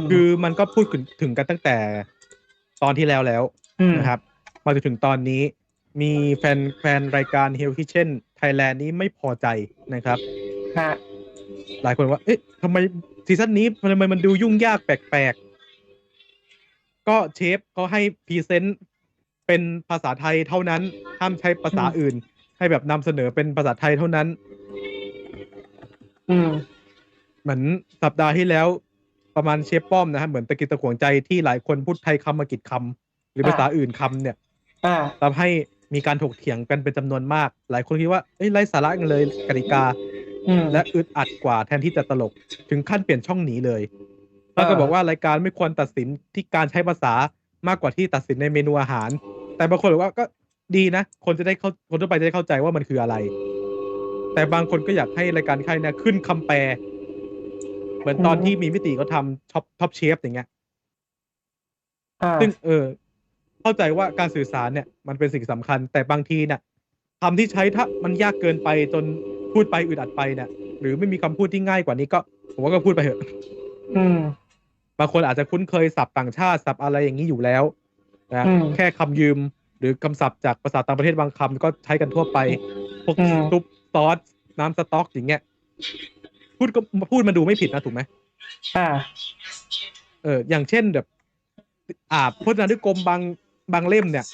มคือมันก็พูดถึงถึงกันตั้งแต่ตอนที่แล้วแล้วอืมนะครับมาจนถึงตอนนี้มีแฟนแฟนรายการ Hell Kitchen Thailand นี้ไม่พอใจนะครับฮะหลายคนว่า เอ๊ะทำไมซีซั่นนี้ทำไมมันดูยุ่งยากแปลกๆ ก็เชฟเขาให้พรีเซนต์เป็นภาษาไทยเท่านั้น ห้ามใช้ภาษาอื่น ให้แบบนำเสนอเป็นภาษาไทยเท่านั้น อืม เหมือนสัปดาห์ที่แล้ว ประมาณเชฟป้อมนะฮะเหมือนตะกิดตะขวงใจที่หลายคนพูดไทยคำมากิดคำหรือภาษาอื่นคำเนี่ยอ่า ทำให้มีการถกเถียงกันเป็นจำนวนมาก หลายคนคิดว่าเอ้ยไร้สาระกันเลยกติกา อืม และอึดอัดกว่าแทนที่จะตลกถึงขั้นเปลี่ยนช่องหนีเลยแล้วก็เออบอกว่ารายการไม่ควรตัดสินที่การใช้ภาษามากกว่าที่ตัดสินในเมนูอาหาร แต่บางคนบอกว่าก็ดีนะ คนจะได้เข้าคนทั่วไปจะได้เข้าใจว่ามันคืออะไร แต่บางคนก็อยากให้รายการค่ายเนี่ยขึ้นคำแปลเห มือนตอนที่มีมิติเขาทำท็อปท็อปเชฟอย่างเงี้ยอ่าซึ่งเออ เข้าใจว่าการสื่อสารเนี่ย มันเป็นสิ่งสำคัญ แต่บางทีเนี่ยคำที่ใช้ถ้ามันยากเกินไปจนพูดไปอึดอัดไปเนี่ยหรือไม่มีคำพูดที่ง่ายกว่านี้ก็ ผมว่าก็พูดไปเถอะ อืม บางคนอาจจะคุ้นเคยศัพท์ต่างชาติศัพท์อะไรอย่างนี้อยู่แล้วนะอืมแค่คำยืม หรือคำศัพท์จากภาษาต่างประเทศบางคำก็ใช้กันทั่วไป พวกอืม ซุปซอสน้ำสต๊อกอย่างเงี้ย พูดก็พูดมันดูไม่ผิดนะถูกไหมอ่า เอออย่างเช่นแบบ อ่าพจนานุกรมบางบางเล่มเนี่ย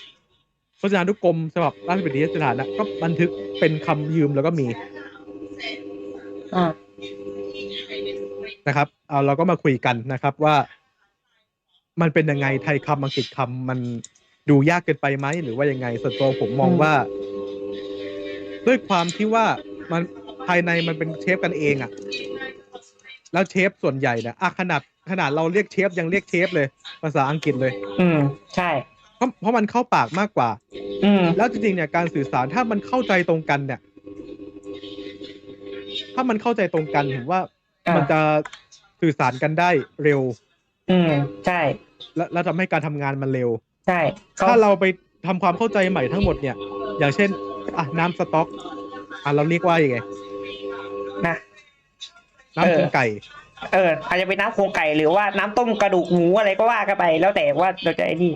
พจนานุกรมฉบับราชบัณฑิตยสถานนะก็บันทึกเป็นคำยืมแล้วก็มีอ่านะครับ เอาเราก็มาคุยกันนะครับว่า มันเป็นยังไงไทยคำอังกฤษคำมันดูยากเกินไปไหมหรือว่ายังไงส่วนตัวผมมองว่า ด้วยความที่ว่ามัน ภายในมันเป็นเชฟกันเองอะแล้วเชฟส่วนใหญ่เนี่ยอะขนาดขนาดเราเรียกเชฟยังเรียกเชฟเลย ภาษาอังกฤษเลย อืม ใช่ เพราะเพราะมันเข้าปากมากกว่า อืม แล้วจริงๆเนี่ยการสื่อสารถ้ามันเข้าใจตรงกันเนี่ย ถ้ามันเข้าใจตรงกันผมว่าอ่ามัมันจะสื่อสารกันได้เร็ว อืม ใช่ และและทำให้การทำงานมันเร็ว ใช่เขาถ้าเราไปทำความเข้าใจใหม่ทั้งหมดเนี่ย อย่างเช่น อะน้ำสต๊อก อะเราเรียกว่ายังไง นะ น้ำเออโครงไก่ เอออาจจะเป็นน้ำโครงไก่หรือว่าน้ำต้มกระดูกหมูอะไรก็ว่ากันไปแล้วแต่ว่าเราจะไอ้นี่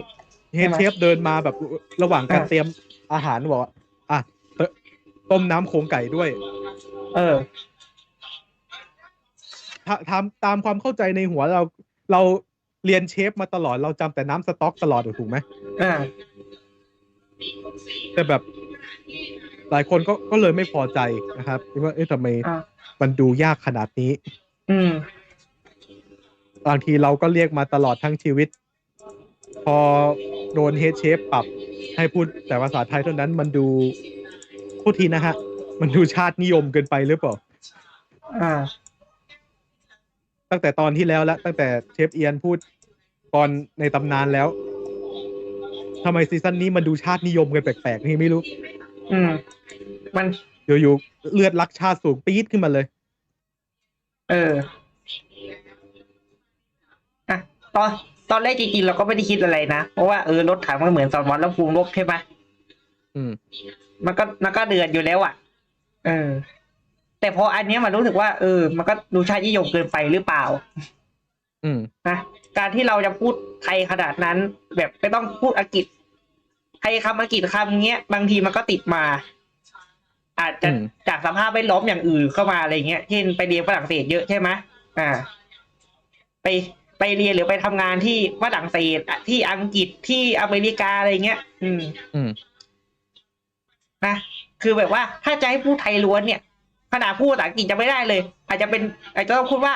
เฮใช่ดไหมเชฟเดินมาแบบระหว่างการอะเตรียมอาหารบอกว่าอะเอ่อต้มน้ำโครงไก่ด้วย เออถ้าทำตามความเข้าใจในหัวเรา เราเรียนเชฟมาตลอดเราจำแต่น้ำสต๊อกตลอดถูกไหมอ่าแต่แบบ หลายคนก็ก็เลยไม่พอใจนะครับคิดว่าเอ๊ะทำไมอ่ามันดูยากขนาดนี้ อืม บางทีเราก็เรียกมาตลอดทั้งชีวิต พอโดนเฮดเชฟปรับให้พูดแต่ภาษาไทยเท่านั้นมันดูพูดทีนะฮะ มันดูชาตินิยมเกินไปหรือเปล่า อ่า ตั้งแต่ตอนที่แล้วแล้วตั้งแต่เชฟเอียนพูดก่อนในตำนานแล้วทำไมซีซั่นนี้มันดูชาตินิยมกันแปลกๆนี่ไม่รู้ อืม มัน อยู่ๆเลือดรักชาติสูงปี๊ดขึ้นมาเลย เอออะตอนตอนแรกจริงๆเราก็ไม่ได้คิดอะไรนะเพราะว่าเออรถถังมันเหมือนสอนวันแล้วภูมิรบใช่ไหมอืม มันก็มันก็เดือดอยู่แล้วอะ เออ แต่พออันเนี้ยมันรู้สึกว่าเออ มันก็ดูชาตินิยมเกินไปหรือเปล่า อืม นะการที่เราจะพูดไทยขนาดนั้น แบบไม่ต้องพูดอังกฤษ ไทยคำอังกฤษคำเงี้ยบางทีมันก็ติดมา อาจจะอืม จากสภาพแวดล้อมอย่างอื่นเข้ามาอะไรเงี้ยเช่นไปเรียนฝรั่งเศสเยอะใช่ไหมอ่า ไปไปเรียนหรือไปทำงานที่ฝรั่งเศสอะที่อังกฤษที่อเมริกาอะไรเงี้ย อืม อืม นะคือแบบว่าถ้าจะให้พูดไทยล้วนเนี่ยขนาดพูดภาษาอังกฤษจะไม่ได้เลย อาจจะเป็น อาจจะต้องพูดว่า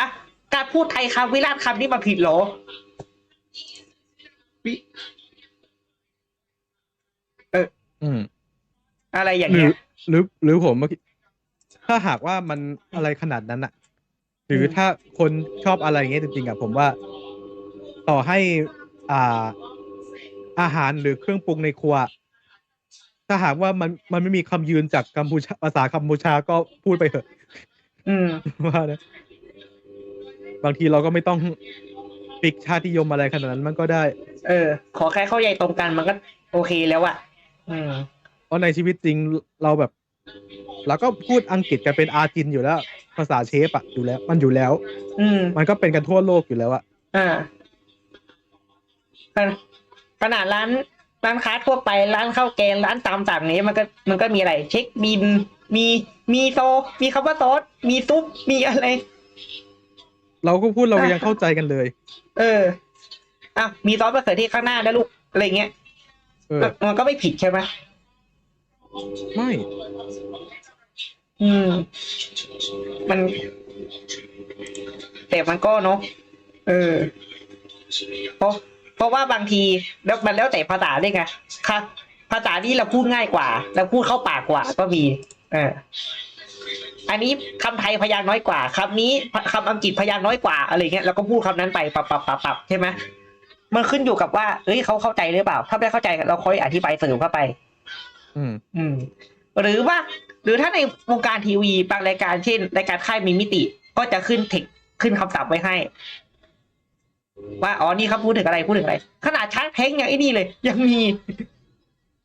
อะการพูดไทยคำวิราชคำนี่มาผิดเหรอวิเอออืมอะไรอย่างหรืเงี้อย หรือหรือผมเมื่อกี้ถ้าหากว่ามันอะไรขนาดนั้นอะหรืออมถ้าคนชอบอะไรอย่างเงี้ยจริงๆอะผมว่า ต่อให้อ่า อาหารหรือเครื่องปรุงในครัว ถ้าหากว่ามันมันไม่มีคำยืนจากกัมพูชาภาษากัมพูชาก็พูดไปเถอะ อืม ว่านะบางทีเราก็ไม่ต้องปิกชาตินิยมอะไรขนาดนั้นมันก็ได้ เออ ขอแค่เข้าใจตรงกันมันก็โอเคแล้วอะ อืมเพราะในชีวิตจริงเราแบบเราก็พูดอังกฤษกันเป็นอาจินอยู่แล้ว ภาษาเชฟอะอยู่แล้ว มันอยู่แล้ว อืมมันก็เป็นกันทั่วโลกอยู่แล้วอะอ่าขนาดร้านร้านค้าทั่วไปร้านข้าวแกงร้านตามสั่งนี้มันก็มันก็มีอะไร เช็คบิน มีมีโซ มีคำว่าซอสมีซุปมีอะไร เราก็พูดเราอะยังเข้าใจกันเลย เอออะมีซอสมะเขือเทศข้างหน้านะลูกอะไรเงี้ย เออ มันก็ไม่ผิดใช่ไหมไม่ อืม มัน แต่มันก็เนาะเออเพราะเพราะว่าบางทีแล้วมันแล้วแต่ภาษาด้วยไงค่ะภาษาที่เราพูดง่ายกว่า เราพูดเข้าปากกว่าก็มี เออ อันนี้คำไทยพยางค์น้อยกว่าคำนี้คำอังกฤษพยางค์น้อยกว่าอะไรเงี้ยเราก็พูดคำนั้นไปปรับปรับปรับปรับใช่ไหม มันขึ้นอยู่กับว่าเอ้ยเขาเข้าใจหรือเปล่า ถ้าไม่เข้าใจเราค่อยอธิบายเสริมเข้าไป อืม อืม หรือว่า หรือถ้าในวงการทีวีบางรายการเช่นรายการค่ายมีมิติ ก็จะขึ้นเทคขึ้นคำศัพท์ไว้ให้ ว่าอ๋อนี่เขาพูดถึงอะไรพูดถึงอะไร ขนาดช้างแท้งอย่างไอ้นี่เลย ยังมี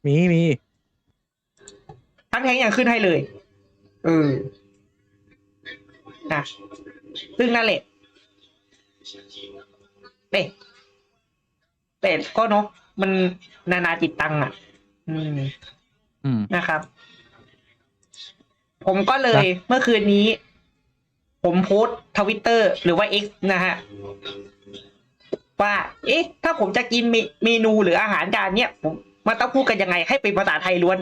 มีมีช้างแท้งยังขึ้นให้เลยเออนะซึ่งนั่นแหละเอ๊ะ แต่ก็เนาะมันนานาจิตตังอะ อืมอืม นะครับ ผมก็เลยเมื่อคืนนี้ ผมโพสทวิตเตอร์ หรือว่า X นะฮะ ว่า เอ๊ะ ถ้าผมจะกินเมเมนูหรืออาหารจานเนี้ยผมมันต้องพูดกันยังไง ให้เป็นภาษาไทยล้วน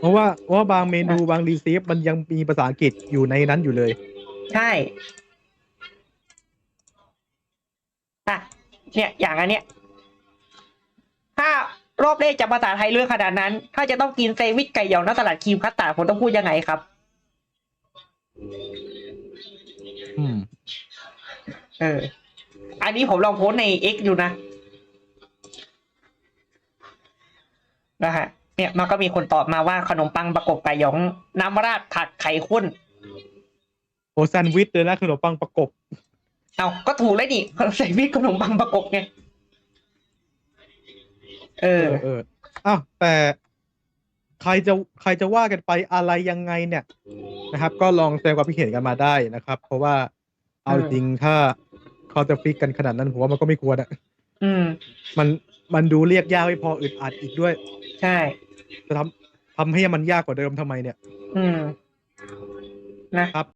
เพราะว่าเพราะว่าบางเมนูบางรีซีฟมันยังมีภาษาอังกฤษอยู่ในนั้นอยู่เลย ใช่ อะเนี่ยอย่างอันเนี้ยถ้ารอบแรกจะภาษาไทยเรื่องขนาดนั้น ถ้าจะต้องกินเซวิชไก่หยองน้ำสลัดครีมคัสตาร์ดผมต้องพูดยังไงครับ อืม เออ อันนี้ผมลองโพสต์ใน X อยู่นะนะฮะเนี่ยมันก็มีคนตอบมาว่าขนมปังประกบไก่หยองน้ำราดผักไข่ข้นโอแซนด์วิชเลยนะขนมปังประกบ เอาก็ถูกแล้วนี่ใส่วิทขนมปังประกบไงเอเอออ เอออ้าวแต่ใครจะใครจะว่ากันไปอะไรยังไงเนี่ยนะครับ ก็ลองแสดงความคิดเห็นกันมาได้นะครับ เพราะว่าเอาอืมจริงถ้าเขาจะฟิกกันขนาดนั้นผมว่ามันก็ไม่ควรอะอืม มันมันดูเรียกยากไม่พออึดอัดอีกด้วย ใช่จะทำทำให้มันยากกว่าเดิมทำไมเนี่ย อืมนะครับ